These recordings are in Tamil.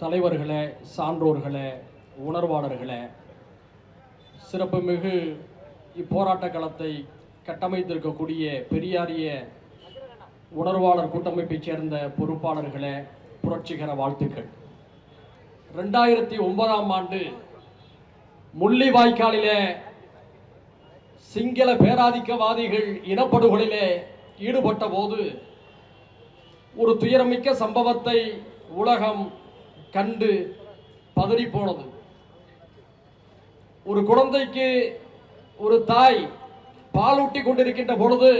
தலைவர்களே சான்றோர்களே உணர்வாளர்களே சிறப்புமிகு இப்போராட்ட களத்தை கட்டமைத்திருக்கக்கூடிய பெரியாரிய உணர்வாளர் கூட்டமைப்பைச் சேர்ந்த பொறுப்பாளர்களே புரட்சிகர வாழ்த்துக்கள். ரெண்டாயிரத்தி ஒன்பதாம் ஆண்டு முள்ளிவாய்க்காலிலே சிங்கள பேராதிக்கவாதிகள் இனப்படுகொலிலே ஈடுபட்ட போது ஒரு துயரமிக்க சம்பவத்தை உலகம் கண்டு பதறி போனது. ஒரு குழந்தைக்கு ஒரு தாய் பாலூட்டி கொண்டிருக்கின்ற பொழுது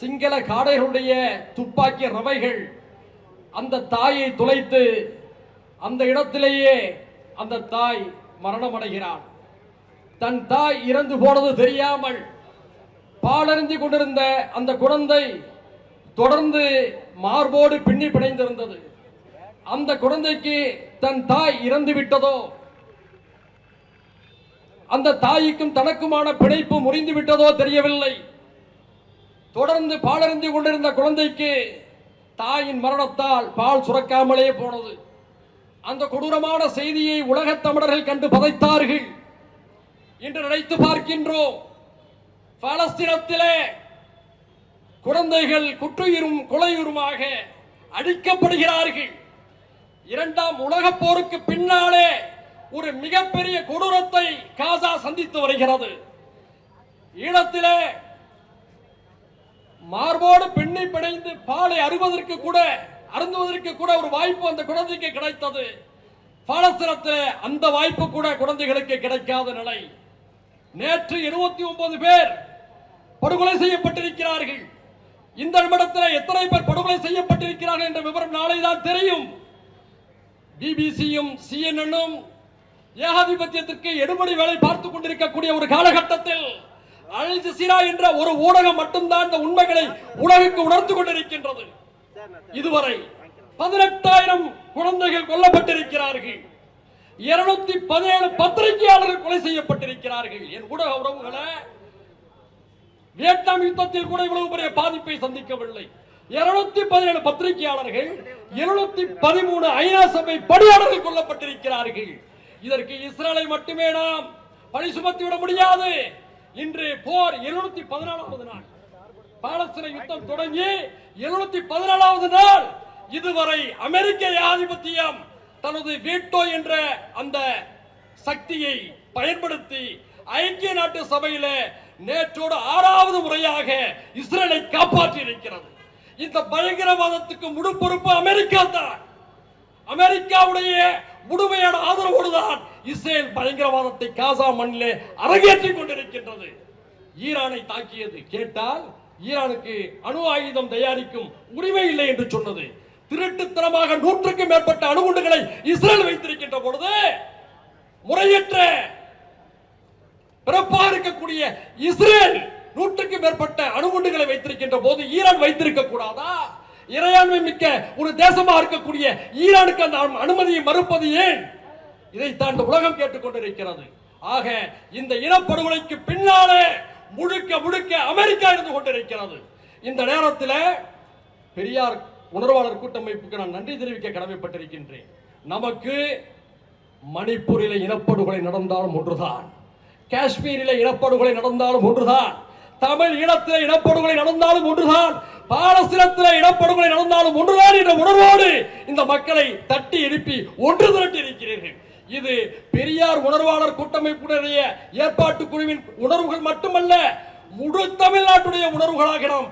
சிங்கள காடைகளுடைய துப்பாக்கி ரவைகள் அந்த தாயை துளைத்து அந்த இடத்திலேயே அந்த தாய் மரணமடைகிறார் தன் தாய் இறந்து போனது தெரியாமல் பாலறிந்து கொண்டிருந்த அந்த குழந்தை தொடர்ந்து மார்போடு பின்னி பிணைந்திருந்தது. அந்த குழந்தைக்கு தன் தாய் இறந்து விட்டதோ? அந்த தாய்க்கும் தனக்குமான பிணைப்பு முறிந்து விட்டதோ தெரியவில்லை. தொடர்ந்து பாலறிந்து கொண்டிருந்த குழந்தைக்கு தாயின் மரணத்தால் பால் சுரக்காமலே போனது. அந்த கொடூரமான செய்தியை உலகத் தமிழர்கள் கண்டு பதைத்தார்கள். என்று நினைத்து பார்க்கின்றோம். பாலஸ்தீனத்திலே குழந்தைகள் குற்றுயிரும் கொலையுருமாக அழிக்கப்படுகிறார்கள். இரண்டாம் உலகப் போருக்கு பின்னாலே ஒரு மிகப்பெரிய கொடூரத்தை காசா சந்தித்து வருகிறது. ஈழத்திலே மார்போடு பெண்ணை பிணைந்து பாலை அறுவதற்கு கூட அருந்துவதற்கு கூட ஒரு வாய்ப்பு அந்த குழந்தைக்கு கிடைத்தது. பாலஸ்தீனத்தில் அந்த வாய்ப்பு கூட குழந்தைகளுக்கு கிடைக்காத நிலை. நேற்று இருபத்தி ஒன்பது பேர் படுகொலை செய்யப்பட்டிருக்கிறார்கள். இந்த நிமிடத்தில் எத்தனை பேர் படுகொலை செய்யப்பட்டிருக்கிறார்கள் என்ற விவரம் நாளை தான் தெரியும். பிபிசியும் சிஎன்எனும் ஏகாதிபத்தியத்திற்கு எடுபடி வேலை பார்த்துக் கொண்டிருக்கக்கூடிய ஒரு காலகட்டத்தில் அல் ஜசீரா என்ற ஒரு ஊடகம் மட்டும்தான் இந்த உண்மைகளை உலகுக்கு உணர்த்து கொண்டிருக்கின்றது. இதுவரை பதினெட்டாயிரம் குழந்தைகள் கொல்லப்பட்டிருக்கிறார்கள். இருநூத்தி பதினேழு பத்திரிகையாளர்கள் கொலை செய்யப்பட்டிருக்கிறார்கள். என் ஊடக உறவுகளை வியட்நாம் யுத்தத்தில் கூட இவ்வளவு பெரிய பாதிப்பை சந்திக்கவில்லை. இருநூத்தி பதினேழு பத்திரிகையாளர்கள் இருநூத்தி பதிமூணு ஐநா சபை பணியாளர்கள் கொல்லப்பட்டிருக்கிறார்கள். இதற்கு இஸ்ரேலை மட்டுமே நாம் பழி சுமத்தி விட முடியாது. இன்று போர் இருநூத்தி பதினாலாவது நாள். பாலஸ்தீன யுத்தம் தொடங்கி இருநூத்தி பதினாலாவது நாள். இதுவரை அமெரிக்க ஆதிபத்தியம் தனது வீட்டோ என்ற அந்த சக்தியை பயன்படுத்தி ஐக்கிய நாட்டு சபையில நேற்றோடு ஆறாவது முறையாக இஸ்ரேலை காப்பாற்றி இருக்கிறது இந்த பயங்கரவாதத்துக்கு முழு பொறுப்பு அமெரிக்கா தான். அமெரிக்காவுடைய முழுமையான ஆதரவோடு தான் இஸ்ரேல் பயங்கரவாதத்தை காசா மண்ணிலே அரங்கேற்றிக் கொண்டிருக்கின்றது. ஈரானை தாக்கியது கேட்டால் ஈரானுக்கு அணு ஆயுதம் தயாரிக்கும் உரிமை இல்லை என்று சொன்னது. திருட்டுத்தனமாக நூற்றுக்கும் மேற்பட்ட அணுகுண்டுகளை இஸ்ரேல் வைத்திருக்கின்ற பொழுது முறையற்ற பிறப்பாக இருக்கக்கூடிய இஸ்ரேல் நூற்றுக்கு மேற்பட்ட அணுகுண்டுகளை வைத்திருக்கின்ற போது ஈரான் வைத்திருக்க கூடாதா? இறையாண்மை மிக்க ஒரு தேசமாக இருக்கக்கூடிய ஈரானுக்கு அந்த அனுமதியை மறுப்பது ஏன்? இதைத்தான் இந்த உலகம் கேட்டுக்கொண்டிருக்கிறது. ஆக இந்த இனப்படுகொலைக்கு பின்னாலே முழுக்க முழுக்க அமெரிக்கா இருந்து கொண்டிருக்கிறது. இந்த நேரத்தில் பெரியார் உணர்வாளர் கூட்டமைப்புக்கு நான் நன்றி தெரிவிக்க கடமைப்பட்டிருக்கின்றேன். நமக்கு மணிப்பூரில் இனப்படுகொலை நடந்தாலும் ஒன்றுதான். காஷ்மீரில் இனப்படுகொலை நடந்தாலும் ஒன்றுதான். தமிழ் இனத்தில் இனப்படுகொலை நடந்தாலும் ஒன்றுதான். பாலஸ்தீனத்தில் இனப்படுகொலை நடந்தாலும் ஒன்றுதான் என்ற உணர்வோடு இந்த மக்களை தட்டி எழுப்பி ஒன்று திரட்டி இருக்கிறீர்கள். இது பெரியார் உணர்வாளர் கூட்டமைப்புடைய ஏற்பாட்டு குழுவின் உணர்வுகள் மட்டுமல்ல முழு தமிழ்நாட்டுடைய உணர்வுகளாக நாம்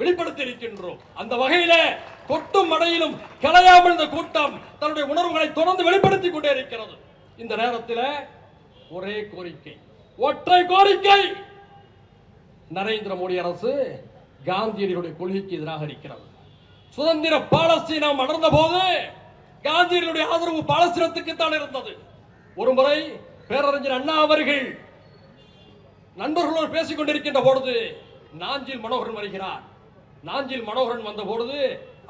வெளிப்படுத்தி இருக்கின்றோம். அந்த வகையில கொட்டும் மடையிலும் கலையாமல் இந்த கூட்டம் தன்னுடைய உணர்வுகளை தொடர்ந்து வெளிப்படுத்திக் கொண்டே இருக்கிறது. இந்த நேரத்தில் ஒரே கோரிக்கை. ஒற்றை கோரிக்கை. நரேந்திர மோடி அரசு காந்தியடிகளுடைய கொள்கைக்கு எதிராக இருக்கிறது. சுதந்திர பாலஸ்தீனம் அடர்ந்த போது காந்தியடிகளுடைய ஆதரவு பாலஸ்தீனத்துக்கு தான் இருந்தது. ஒரு முறை பேரறிஞர் அண்ணா அவர்கள் நண்பர்களோடு பேசிக் கொண்டிருக்கின்ற பொழுது நாஞ்சில் மனோகரன் வருகிறார். நாஞ்சில் மனோகரன் வந்த பொழுது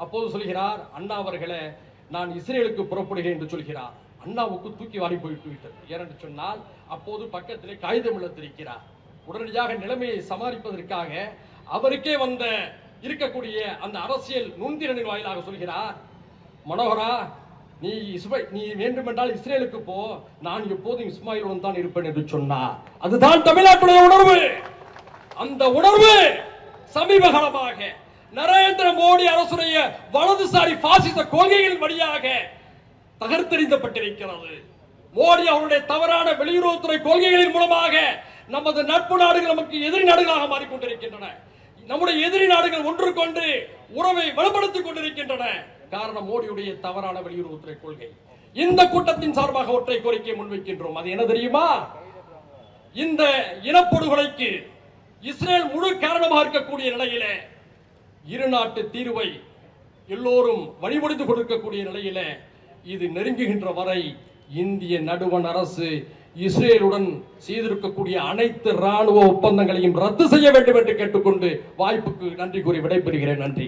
அப்போது சொல்கிறார் அண்ணா அவர்களே நான் இஸ்ரேலுக்கு புறப்படுகிறேன் என்று சொல்கிறார். அண்ணாவுக்கு தூக்கி வாரி போயிட்டு விட்டது. ஏனென்று சொன்னால் அப்போது பக்கத்திலே காகிதம் இருக்கிறார் உடனடியாக நிலைமையை சமாளிப்பதற்காக அவருக்கே வந்த இருக்கக்கூடிய அந்த அரசியல் நுண்திறனின் வாயிலாக சொல்கிறார் மனோகரா நீ இஸ்மை நீ வேண்டுமென்றால் இஸ்ரேலுக்கு போ. நான் எப்போதும் இஸ்மாயிலுடன் தான் இருப்பேன் என்று சொன்னார். அதுதான் தமிழ்நாட்டுடைய உணர்வு. அந்த உணர்வு சமீப காலமாக நரேந்திர மோடி அரசுடைய வலதுசாரி பாசிச கொள்கைகள் வழியாக தகர்த்தெறிந்தப்பட்டிருக்கிறது. மோடி அவருடைய தவறான வெளியுறவுத்துறை கொள்கைகளின் மூலமாக நமது நட்பு நாடுகள் நமக்கு எதிரி நாடுகளாக மாறிக்கொண்டிருக்கின்றன. நம்முடைய எதிரி நாடுகள் ஒன்றுக்கொண்டு உறவை வலுப்படுத்திக் கொண்டிருக்கின்றன. காரணம் மோடியுடைய தவறான வெளியுறவுத்துறை கொள்கை. இந்த கூட்டத்தின் சார்பாக ஒற்றை கோரிக்கை முன்வைக்கின்றோம். அது என்ன தெரியுமா? இந்த இனப்படுகொலைக்கு இஸ்ரேல் முழு காரணமாக இருக்கக்கூடிய நிலையில இரு நாட்டு தீர்வை எல்லோரும் வழிமொழிந்து கொடுக்கக்கூடிய நிலையில இது நெருங்குகின்ற வரை இந்திய நடுவண் அரசு இஸ்ரேலுடன் செய்திருக்கக்கூடிய அனைத்து ராணுவ ஒப்பந்தங்களையும் ரத்து செய்ய வேண்டும் என்று கேட்டுக்கொண்டு வாய்ப்புக்கு நன்றி கூறி விடைபெறுகிறேன். நன்றி.